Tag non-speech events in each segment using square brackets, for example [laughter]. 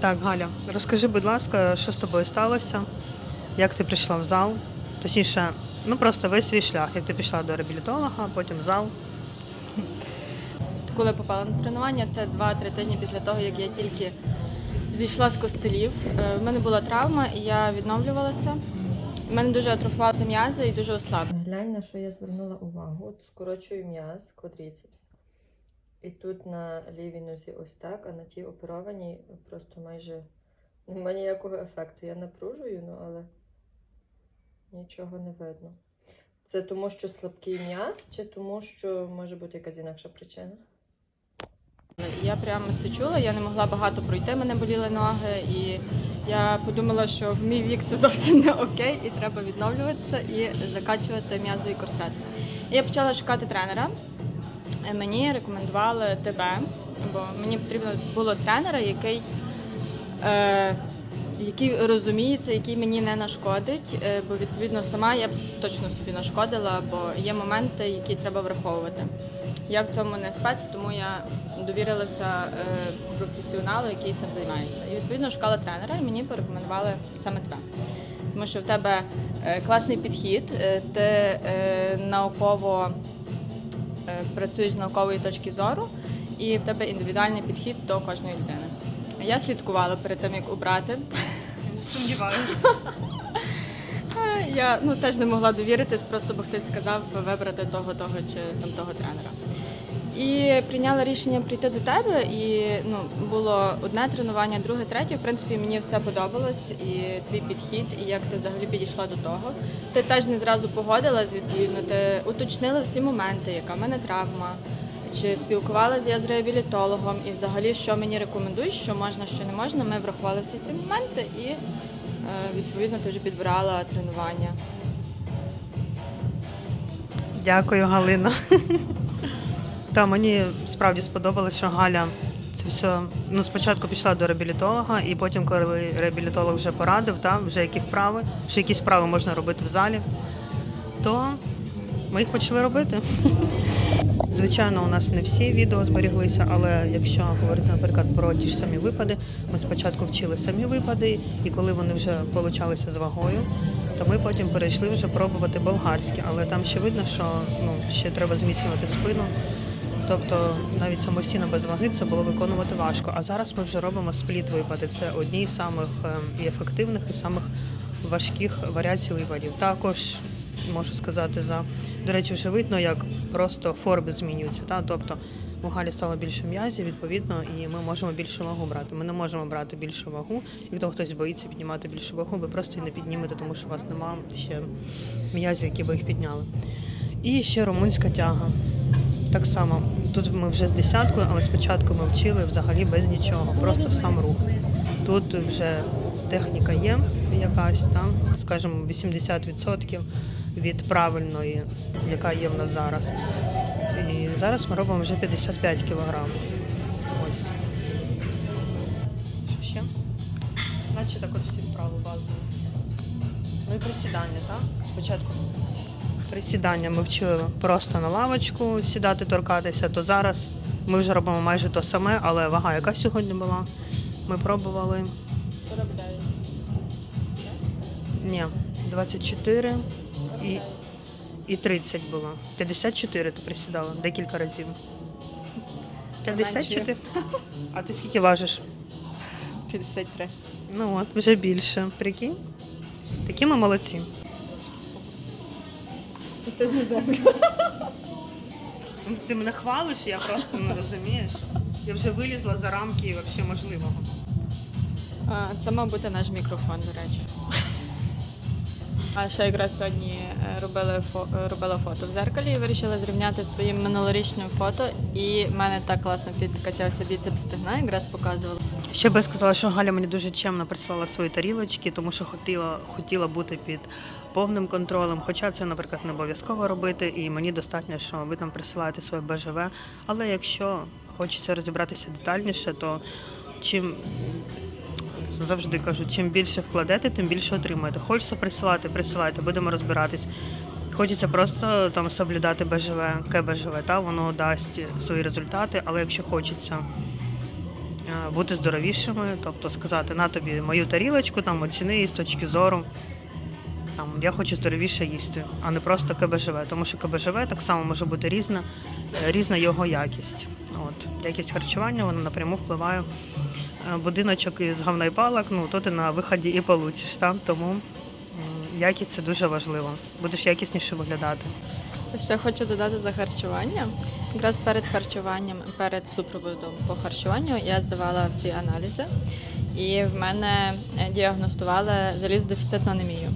Так, Галя, розкажи, будь ласка, що з тобою сталося? Як ти прийшла в зал? Точніше, ну просто весь свій шлях, як ти пішла до реабілітолога, потім в зал. Коли попала на тренування, це 2-3 тижні після того, як я тільки зійшла з костелів. Е, В мене була травма, і я відновлювалася. У мене дуже атрофувалися м'язи і дуже ослабли. Глянь, на що я звернула увагу. От скорочую м'яз, квадріцепс. І тут на лівій нозі ось так, а на тій оперованій просто майже немає ніякого ефекту. Я напружую, ну але нічого не видно. Це тому, що слабкий м'яз, чи тому, що може бути якась інакша причина? Я прямо це чула, я не могла багато пройти, мене боліли ноги, і я подумала, що в мій вік це зовсім не окей, і треба відновлюватися і закачувати м'язовий корсет. І я почала шукати тренера. Е, Мені рекомендували тебе, бо мені потрібно було тренера, який, е, який розуміється, який мені не нашкодить, е, бо відповідно сама я б точно собі нашкодила, бо є моменти, які треба враховувати. Я в цьому не спец, тому я довірилася е, професіоналу, який цим займається. І відповідно шукала тренера, і мені порекомендували саме тебе. Тому що в тебе е, класний підхід, е, ти е, науково працюєш з наукової точки зору, і в тебе індивідуальний підхід до кожної людини. Я слідкувала перед тим, як обрати. Сумніваюся. Е, [laughs] Я ну теж не могла довіритись, просто бо хтось сказав вибрати того, того чи там того тренера. І прийняла рішення прийти до тебе. І ну було одне тренування, друге, третє. В принципі, мені все подобалось, і твій підхід, і як ти взагалі підійшла до того. Ти теж не зразу погодилась, відповідно, ти уточнила всі моменти, яка в мене травма. Чи спілкувалася я з реабілітологом і взагалі, що мені рекомендують, що можна, що не можна. Ми врахували всі ці моменти і е, відповідно вже підбирала тренування. Дякую, Галина. [laughs] Та мені справді сподобалось, що Галя це все. Ну, спочатку пішла до реабілітолога, і потім, коли реабілітолог вже порадив, та, вже які вправи, що якісь вправи можна робити в залі, то ми їх почали робити. [laughs] Звичайно, у нас не всі відео зберіглися, але якщо говорити, наприклад, про ті ж самі випади, ми спочатку вчили самі випади, і коли вони вже получалися з вагою, то ми потім перейшли вже пробувати болгарські, але там ще видно, що ну, ще треба зміцнювати спину. Тобто навіть самостійно без ваги це було виконувати важко. А зараз ми вже робимо спліт випади. Це одні з самих ем, і ефективних, і самих важких варіацій випадів. Також можу сказати за до речі, вже видно, як просто форми змінюються. Та? Тобто у Галі стало більше м'язів, відповідно, і ми можемо більшу вагу брати. Ми не можемо брати більшу вагу. Якщо хтось боїться піднімати більшу вагу, ви просто її не піднімете, тому що у вас немає ще м'язів, які би їх підняли. І ще румунська тяга. Так само, тут ми вже з десяткою, але спочатку ми вчили взагалі без нічого, просто сам рух. Тут вже техніка є якась, там, скажімо, 80% від правильної, яка є в нас зараз. І зараз ми робимо вже 55 кілограм. Ось. Що ще? Наче так от всі вправи базові. Ну і присідання, так? Спочатку присідання ми вчили просто на лавочку сідати, торкатися, то зараз ми вже робимо майже то саме, але вага, яка сьогодні була? Ми пробували 49. ні, 24 і, і 30 було. 54 ти присідала декілька разів. 54? А ти скільки важиш? 53. Ну от, вже більше. Прикинь? Такі ми молодці. Ти мене хвалиш, я просто не розумієш. Я вже вилізла за рамки взагалі можливого. А, Це мав бути наш мікрофон, до речі. А ще якраз сьогодні е, робили фо, е, робила фото в зеркалі і вирішила зрівняти своїм минулорічним фото. І в мене так класно підкачався біцепс стегна, якраз показувала. Ще би я сказала, що Галя мені дуже чемно прислала свої тарілочки, тому що хотіла, хотіла бути під повним контролем. Хоча це, наприклад, не обов'язково робити, і мені достатньо, що ви там присилаєте своє БЖВ. Але якщо хочеться розібратися детальніше, то чим завжди кажу, чим більше вкладете, тим більше отримаєте. Хочеться присилати, присилайте, будемо розбиратись. Хочеться просто там соблюдати БЖВ, КБЖВ, та воно дасть свої результати, але якщо хочеться бути здоровішими, тобто сказати на тобі мою тарілочку, там оціни її з точки зору. Там я хочу здоровіше їсти, а не просто КБЖВ. Тому що КБЖВ так само може бути різна, е, різна його якість. От якість харчування вона напряму впливає. Е, Будиночок із говна і палок, ну то ти на виході і получиш. Там тому якість це дуже важливо. Будеш якісніше виглядати. Ще хочу додати за харчування. Якраз перед харчуванням, перед супроводом по харчуванню я здавала всі аналізи, і в мене е, діагностували залізодефіцитну анемію.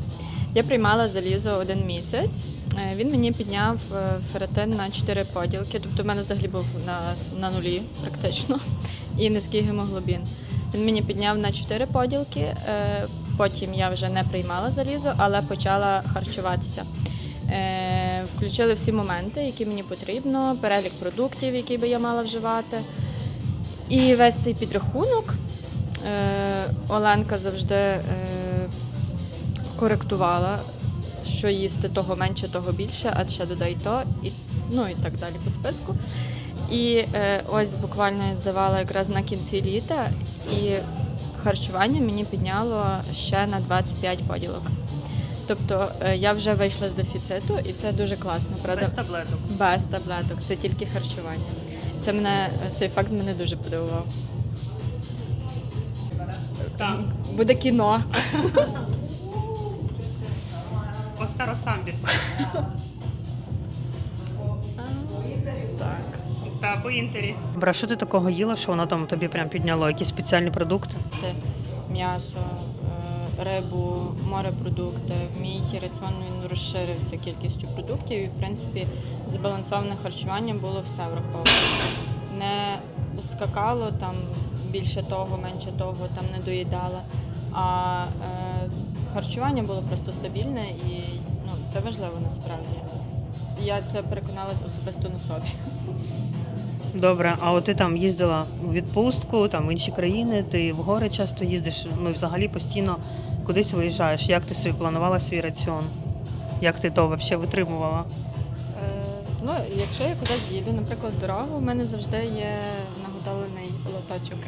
Я приймала залізо один місяць. Е, Він мені підняв е, ферритин на 4 поділки, тобто в мене взагалі був на, на нулі практично, [laughs] і низький гемоглобін. Він мені підняв на 4 поділки. Потім я вже не приймала залізо, але почала харчуватися. Е, Включили всі моменти, які мені потрібно, перелік продуктів, які би я мала вживати. І весь цей підрахунок е, Оленка завжди е, коректувала, що їсти того менше, того більше, а ще додай то, і, ну і так далі по списку. І ось буквально я здавала якраз на кінці літа, і харчування мені підняло ще на 25 поділок. Тобто е, я вже вийшла з дефіциту, і це дуже класно. Правда, таблеток. без таблеток, це тільки харчування. Це мене цей факт мене дуже подивував. Так, Буде кіно. [laughs] по старосамбірськи. Так. Та по інтері. Бра, що ти такого їла, що воно там тобі прям підняло? Якісь спеціальні продукти? Це м'ясо, рибу, морепродукти. Мій раціон він розширився кількістю продуктів і, в принципі, збалансоване харчування було все враховано. Не скакало там більше того, менше того, там не доїдала. А е, харчування було просто стабільне і ну, це важливо насправді. Я це переконалась особисто на собі. Добре, а от ти там їздила у відпустку, там в інші країни, ти в гори часто їздиш, ну і взагалі постійно кудись виїжджаєш. Як ти собі планувала свій раціон? Як ти то взагалі витримувала? Е, Ну, якщо я кудись їду, наприклад, дорогу, в мене завжди є наготовлений лоточок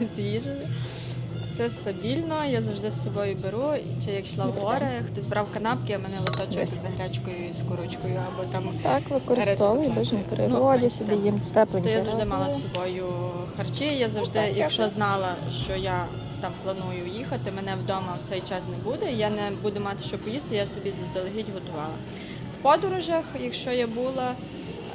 [laughs] з їжею. Це стабільно, я завжди з собою беру. Чи як йшла в гори, хтось брав канапки, а в мене лоточок з гречкою і з курочкою, або там Так, використовую дуже на природі, Ну, собі їм тепло. то я завжди мала з собою харчі. Я завжди, Так, якщо знала, що я там планую їхати, мене вдома в цей час не буде. Я не буду мати що поїсти, я собі заздалегідь готувала. В подорожах, якщо я була,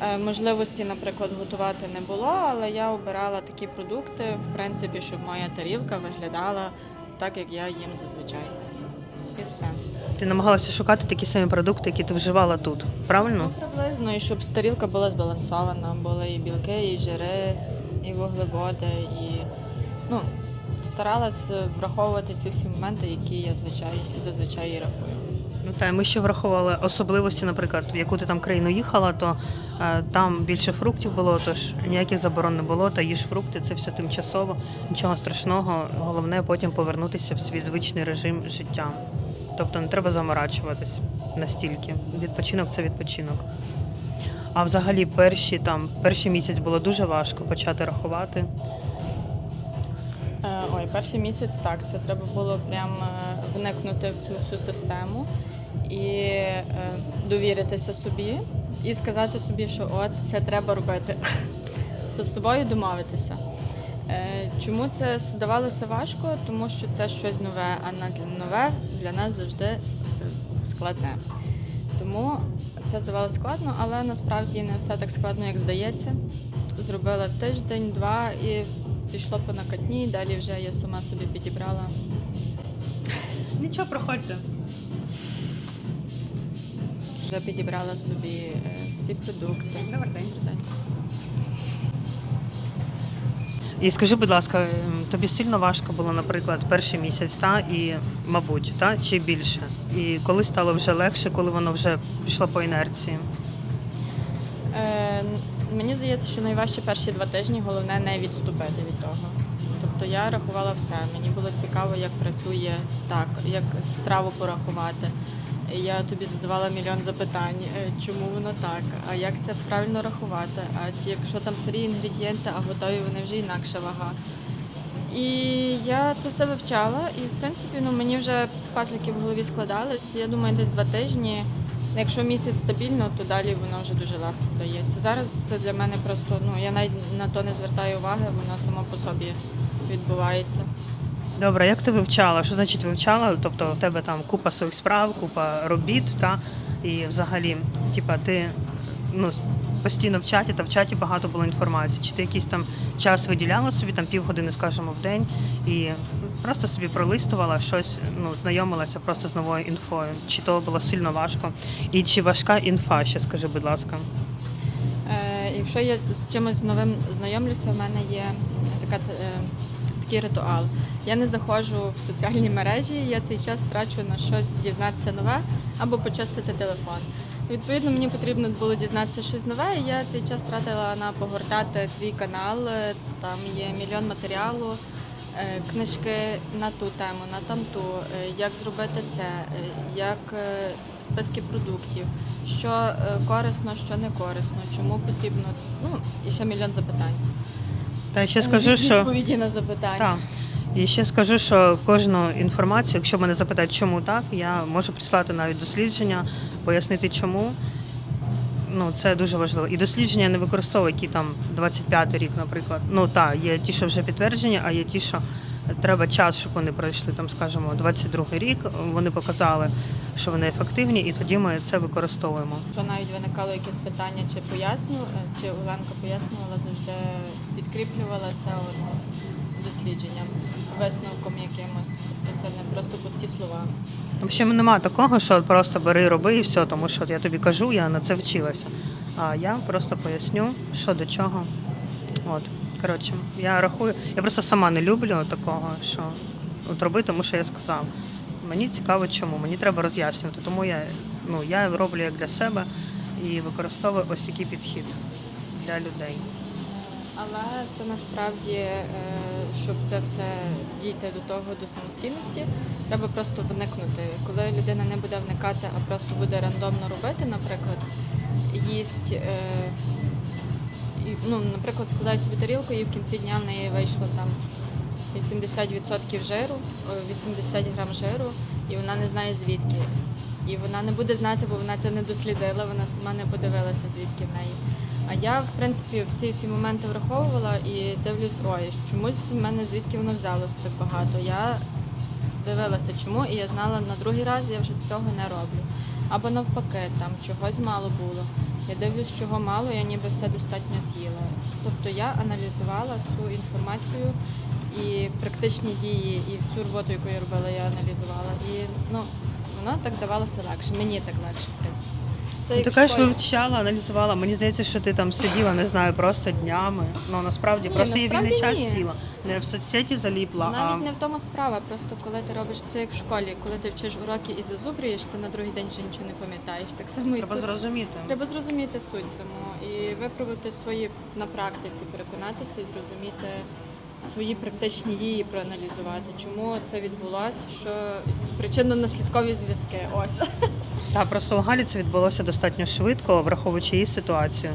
е, можливості, наприклад, готувати не було, але я обирала такі продукти, в принципі, щоб моя тарілка виглядала так, як я їм зазвичай. І все. Ти намагалася шукати такі самі продукти, які ти вживала тут, правильно? Ну, приблизно, і щоб тарілка була збалансована, були і білки, і жири, і вуглеводи, і ну, старалась враховувати ці всі моменти, які я звичай, зазвичай рахую. Ну та ми ще враховували особливості, наприклад, в яку ти там країну їхала, то е, там більше фруктів було, тож ніяких заборон не було. Та їж фрукти, це все тимчасово, нічого страшного. Головне потім повернутися в свій звичний режим життя. Тобто не треба заморачуватись настільки. Відпочинок це відпочинок. А взагалі, перші там перший місяць було дуже важко почати рахувати. Е, Ой, перший місяць так. Це треба було прям е, вникнути в цю всю систему і е, довіритися собі і сказати собі, що от це треба робити. [laughs] То з собою домовитися. Чому це здавалося важко? Тому що це щось нове, а нове для нас завжди складне. Тому це здавалося складно, але насправді не все так складно, як здається. Зробила тиждень, два і пішло по накатні. Далі вже я сама собі підібрала. Нічого, проходьте. Вже підібрала собі е, всі продукти. Добрий день. І скажи, будь ласка, ем, тобі сильно важко було, наприклад, перший місяць, та і, мабуть, та чи більше? І коли стало вже легше, коли воно вже пішло по інерції? Мені здається, що найважче перші два тижні головне не відступити від того. Тобто я рахувала все. Мені було цікаво, як працює так, як страву порахувати. Я тобі задавала мільйон запитань, е, чому воно так, а як це правильно рахувати? А якщо там сирі інгредієнти, а готові вони вже інакша вага. І я це все вивчала, і в принципі ну, мені вже пазлики в голові складались. Я думаю, десь два тижні. Якщо місяць стабільно, то далі воно вже дуже легко вдається. Зараз це для мене просто, ну я навіть на то не звертаю уваги, воно само по собі відбувається. Добре, як ти вивчала? Що значить вивчала? Тобто в тебе там купа своїх справ, купа робіт, та і взагалі, типа, ти ну постійно в чаті, та в чаті багато було інформації. Чи ти якийсь там час виділяла собі, там півгодини, скажімо, в день, і просто собі пролистувала щось, ну знайомилася просто з новою інфою. Чи то було сильно важко? І чи важка інфа? Ще скажи, будь ласка. Е, якщо я з чимось новим знайомлюся, в мене є така, е, такий ритуал. Я не заходжу в соціальні мережі, я цей час трачу на щось дізнатися нове або почистити телефон. Відповідно, мені потрібно було дізнатися щось нове, і я цей час тратила на погортати твій канал. Е, Там є мільйон матеріалу, книжки на ту тему, на тамту, е, як зробити це, е, як е, списки продуктів, що е, корисно, що не корисно, чому потрібно. Ну і ще мільйон запитань. Та ще скажу, що відповіді на запитання. Так. І ще скажу, що кожну інформацію, якщо мене запитають, чому так, я можу прислати навіть дослідження, пояснити чому. Ну, це дуже важливо. І дослідження не використовую, які там 25 рік, наприклад. Ну так, є ті, що вже підтверджені, а є ті, що треба час, щоб вони пройшли, там, скажімо, 22 рік. Вони показали, що вони ефективні, і тоді ми це використовуємо. Що навіть виникало якесь питання, чи поясню, чи Оленка пояснювала, завжди підкріплювала це от дослідженням, висновком якимось. Просто пусті слова. Там ще нема такого, що просто бери, роби і все, тому що я тобі кажу, я на це вчилася. А я просто поясню, що до чого. От, коротше, я рахую, я просто сама не люблю такого, що от роби, тому що я сказав. Мені цікаво, чому. Мені треба роз'яснювати. Тому я, ну, я роблю як для себе і використовую ось такий підхід для людей. Але це насправді, е, щоб це все дійти до того, до самостійності, треба просто вникнути. Коли людина не буде вникати, а просто буде рандомно робити, наприклад, їсть, е, ну, наприклад, складає собі тарілку, і в кінці дня в неї вийшло там 80% жиру, 80 грам жиру, і вона не знає звідки. І вона не буде знати, бо вона це не дослідила, вона сама не подивилася, звідки в неї. А я, в принципі, всі ці моменти враховувала і дивлюсь, ой, чомусь в мене звідки воно взялося так багато. Я дивилася, чому, і я знала на другий раз я вже цього не роблю. Або навпаки, там чогось мало було. Я дивлюсь, чого мало, я ніби все достатньо з'їла. Тобто я аналізувала всю інформацію і практичні дії, і всю роботу, яку я робила, я аналізувала. І ну, воно так давалося легше. Мені так легше, в принципі. Це Ну, ти кажеш, вивчала, аналізувала. Мені здається, що ти там сиділа, не знаю, просто днями. Ну насправді Ні, просто є вільний насправді час ні. сіла. Не в соцсеті заліпла, а Навіть не в тому справа. Просто коли ти робиш це як в школі, коли ти вчиш уроки і зазубрюєш, ти на другий день вже нічого не пам'ятаєш. Так само і треба тут. зрозуміти. Треба зрозуміти суть саму і випробувати свої на практиці, переконатися і зрозуміти свої практичні дії, проаналізувати, чому це відбулося, що причинно-наслідкові зв'язки. Ось. Та просто у Галі це відбулося достатньо швидко, враховуючи її ситуацію.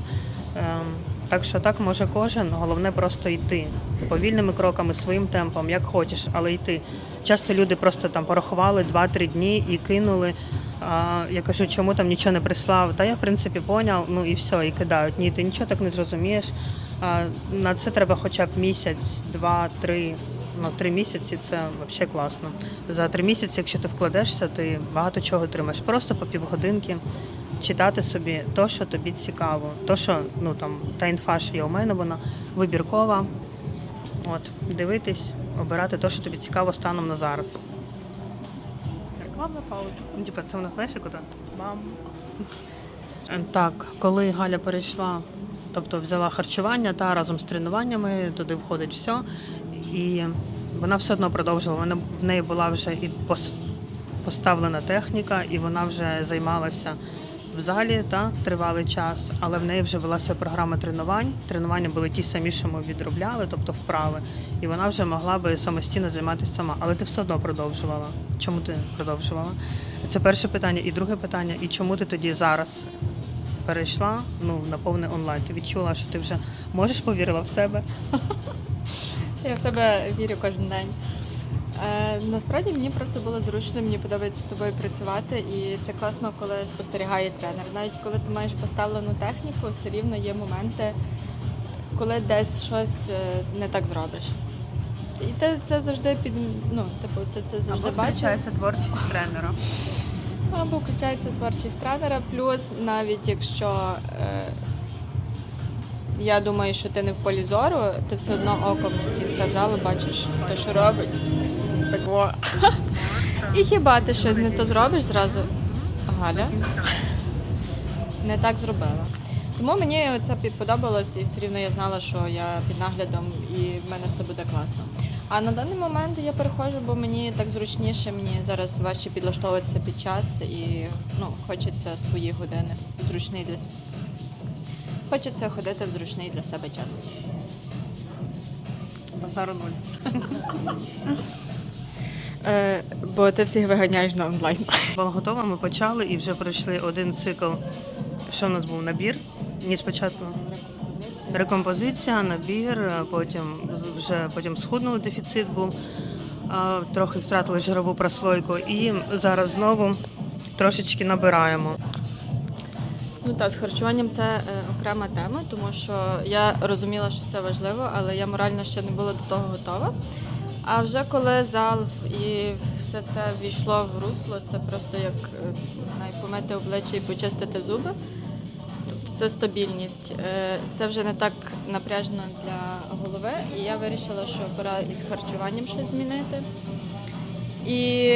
Ем, так що так може кожен. Головне просто йти повільними кроками, своїм темпом, як хочеш, але йти. Часто люди просто там порахували 2-3 дні і кинули. А, я кажу, чому там нічого не прислав? Та я в принципі поняв, ну і все, і кидають. Ні, ти нічого так не зрозумієш. На це треба хоча б місяць, два, три. Ну, три місяці це взагалі класно. За три місяці, якщо ти вкладешся, ти багато чого отримаєш. Просто по півгодинки читати собі то, що тобі цікаво. То, що ну там та інфа, що є у мене, вона вибіркова. От, дивитись, обирати те, що тобі цікаво станом на зараз. Рекламна пауза. Типа, це у нас знаєш, куди? Мам. Так, коли Галя перейшла, тобто взяла харчування та разом з тренуваннями, туди входить все. І вона все одно продовжувала. Вона в неї була вже і поставлена техніка, і вона вже займалася в залі та тривалий час, але в неї вже велася програма тренувань. Тренування були ті самі, що ми відробляли, тобто вправи. І вона вже могла би самостійно займатися сама. Але ти все одно продовжувала. Чому ти продовжувала? Це перше питання. І друге питання: і чому ти тоді зараз перейшла ну, на повний онлайн? Ти відчула, що ти вже можеш повірила в себе? Я в себе вірю кожен день. Е, насправді мені просто було зручно, мені подобається з тобою працювати, і це класно, коли спостерігає тренер. Навіть коли ти маєш поставлену техніку, все рівно є моменти, коли десь щось е, не так зробиш. І ти це завжди під ну, типу, ти це завжди Або бачиш. включається творчість тренера. Або включається творчість тренера, плюс навіть якщо е, я думаю, що ти не в полі зору, ти все одно оком з кінця залу бачиш те, що робить. Так во. І хіба ти щось не то зробиш зразу? Галя не так зробила. Тому мені це підподобалось, і все рівно я знала, що я під наглядом і в мене все буде класно. А на даний момент я переходжу, бо мені так зручніше, мені зараз важче підлаштовуватися під час і ну, хочеться свої години зручний для хочеться ходити в зручний для себе час. Базару нуль. Е, бо ти всіх виганяєш на онлайн. Була готова, ми почали і вже пройшли один цикл. Що в нас був набір? Ні, спочатку рекомпозиція, набір, потім вже потім схуднули, дефіцит був, трохи втратили жирову прослойку і зараз знову трошечки набираємо. Ну так, з харчуванням це е, окрема тема, тому що я розуміла, що це важливо, але я морально ще не була до того готова. А вже коли зал і все це війшло в русло, це просто як е, помити обличчя і почистити зуби. Це стабільність. Е, Це вже не так напряжно для голови. І я вирішила, що пора із харчуванням щось змінити. І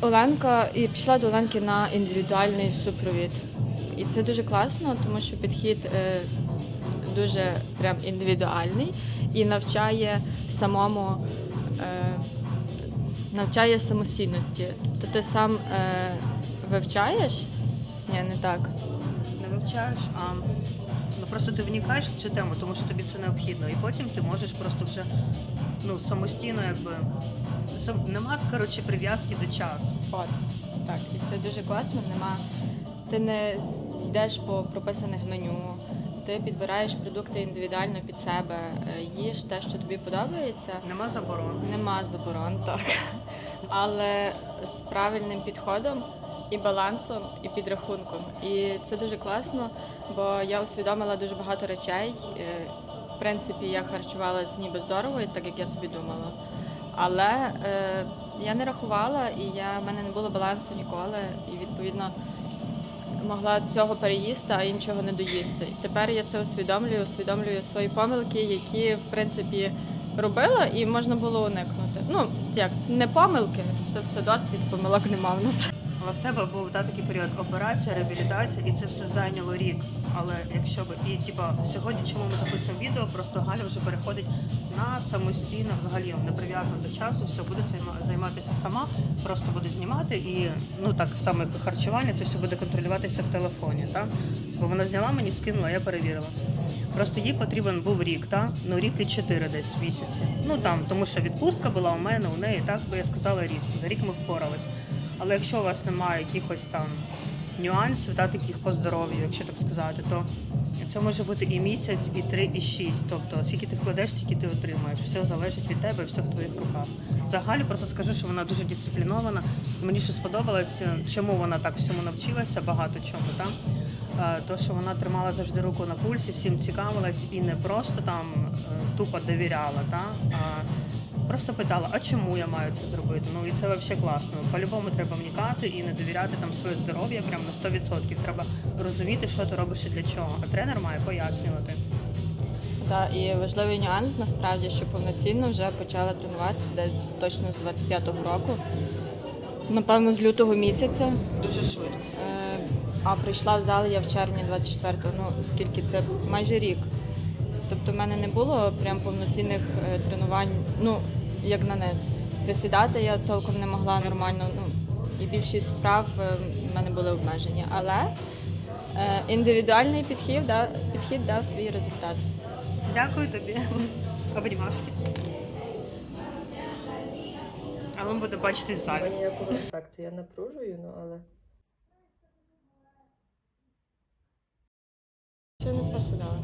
Оленка і пішла до Оленки на індивідуальний супровід. І це дуже класно, тому що підхід е, дуже прям індивідуальний і навчає самому е, навчає самостійності. Тобто ти сам вивчаєш? Ні, не так. Вивчаєш, а ну просто ти вникаєш в цю тему, тому що тобі це необхідно. І потім ти можеш просто вже ну самостійно, якби сам- нема коротше прив'язки до часу. От, так, і це дуже класно. Нема. Ти не йдеш по прописаних меню, ти підбираєш продукти індивідуально під себе, е, їш те, що тобі подобається. Нема заборон. Нема заборон, так. Але з правильним підходом і балансом, і підрахунком. І це дуже класно, бо я усвідомила дуже багато речей. Е, В принципі, я харчувалась ніби здорово, так як я собі думала. Але е, я не рахувала, і я, в мене не було балансу ніколи. І відповідно могла цього переїсти, а іншого не доїсти. І тепер я це усвідомлюю, усвідомлюю свої помилки, які в принципі робила, і можна було уникнути. Ну як не помилки, це все досвід, помилок нема в нас. Але в тебе був да, такий період операція, реабілітація, і це все зайняло рік. Але якщо б і типа сьогодні, чому ми записуємо відео, просто Галя вже переходить на самостійно, взагалі не прив'язана до часу, все буде займатися сама, просто буде знімати і ну так само, як харчування, це все буде контролюватися в телефоні. Так? Бо вона зняла мені, скинула, я перевірила. Просто їй потрібен був рік, так? Ну рік і чотири десь місяці. Ну там, тому що відпустка була у мене, у неї, так би я сказала рік. За рік ми впорались. Але якщо у вас немає якихось там нюансів, та таких по здоров'ю, якщо так сказати, то це може бути і місяць, і три, і шість. Тобто, скільки ти вкладеш, стільки ти отримаєш. Все залежить від тебе, все в твоїх руках. За Галю просто скажу, що вона дуже дисциплінована. Мені ще сподобалось, чому вона так всьому навчилася, багато чому. Та? Е, То, що вона тримала завжди руку на пульсі, всім цікавилась і не просто там е, тупо довіряла, та? а просто питала, а чому я маю це зробити? Ну і це взагалі класно. По-любому треба вникати і не довіряти там своє здоров'я прямо на 100%. Треба розуміти, що ти робиш і для чого. А тренер має пояснювати. Так, і важливий нюанс насправді, що повноцінно вже почала тренуватися десь точно з 25-го року. Напевно, з лютого місяця. Дуже швидко. Е, А прийшла в зал я в червні 24-го, ну скільки це майже рік. Тобто в мене не було прям повноцінних е, тренувань, ну як на низ. Присідати я толком не могла нормально. Ну і більшість вправ е, в мене були обмежені. Але е, індивідуальний підхід, да, підхід дав свій результат. Дякую тобі. Обнімашки. А ми будемо бачитись в залі. Ніякого ефекту. Я напружую, ну але. Ще не все сказала.